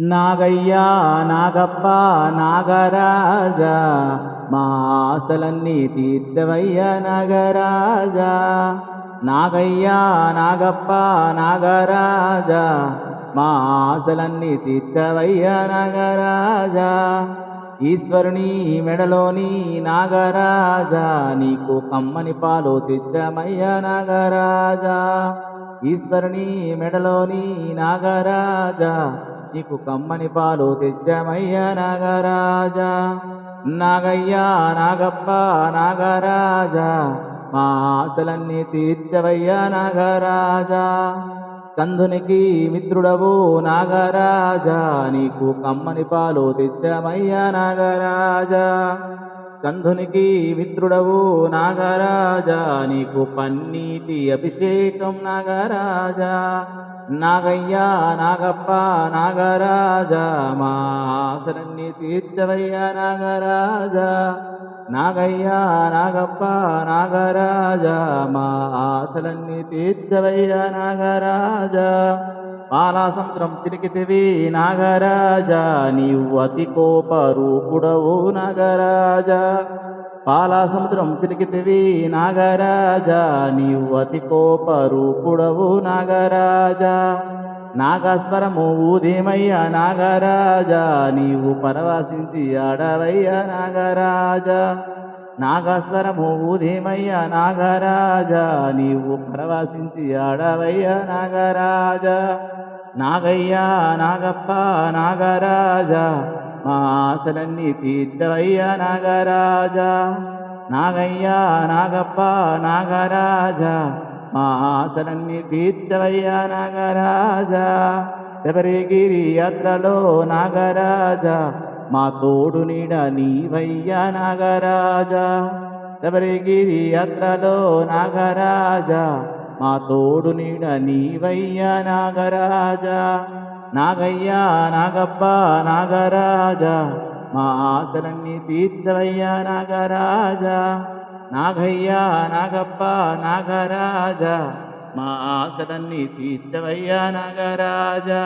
నాగయ్యా నాగప్ప నాగరాజా మా ఆశలన్నీ తీర్చవయ్య నాగరాజ. నాగయ్య నాగప్ప నాగరాజా మా ఆశలన్నీ తీర్చవయ్య నాగరాజ. ఈశ్వరుని మెడలోని నాగరాజా నీకు కమ్మని పాలు తెచ్చమయ్య నాగరాజా. ఈశ్వరుని మెడలోని నాగరాజా నీకు కమ్మని పాలు తెచ్చమయ్య నాగరాజా. నాగయ్య నాగప్ప నాగరాజా. మా ఆశలన్నీ తీర్చవయ్య నాగరాజా. కందునికి మిత్రుడవు నాగరాజా. నీకు కమ్మని పాలు తెచ్చమయ్యా నాగరాజా. స్కంధునికి మిత్రుడవు నాగరాజా నీకు పన్నీటి అభిషేకం నాగరాజ. నాగయ్య నాగప్ప నాగరాజ మా శరణ్య తీర్చవయ్యా నాగరాజ. నాగయ్యా నాగప్ప నాగరాజ మా ఆశలన్నీ తీర్చవయ్యా నాగరాజ. పాలాసంద్రం తిరిగితివి నాగరాజ నీవు అతి కోపరూపుడవు నాగరాజ. పాలాసముద్రం తిరిగితివి నాగరాజ నీవు అతి కోపరూపుడవు నాగరాజ. నాగస్వరము ఊదేమయ్యా నాగరాజా? నీవు పరవాసించి ఆడవయ్యా నాగరాజా. నాగస్వరము ఊదేమయ్యా నాగరాజా? నీవు పరవాసించి ఆడవయ్యా నాగరాజా. నాగయ్య నాగప్ప నాగరాజా. మా ఆశలన్నీ తీర్థవయ్యా నాగరాజా. నాగయ్య నాగప్ప నాగరాజా. మా ఆశలన్నీ నాగరాజా శబరిగిరి యాత్రలో నాగరాజా మా తోడు నీడ నీవయ్యా నాగరాజా శబరిగిరి యాత్రలో నాగరాజా మా తోడు నీడ నీవయ్యా నాగరాజా నాగయ్యా నాగప్ప నాగరాజా మా ఆశలన్నీ తీర్థవయ్యా నాగరాజా నాగయ్య నాగప్ప నాగరాజ మా ఆశలన్నీ తీర్చవయ్య నాగరాజా.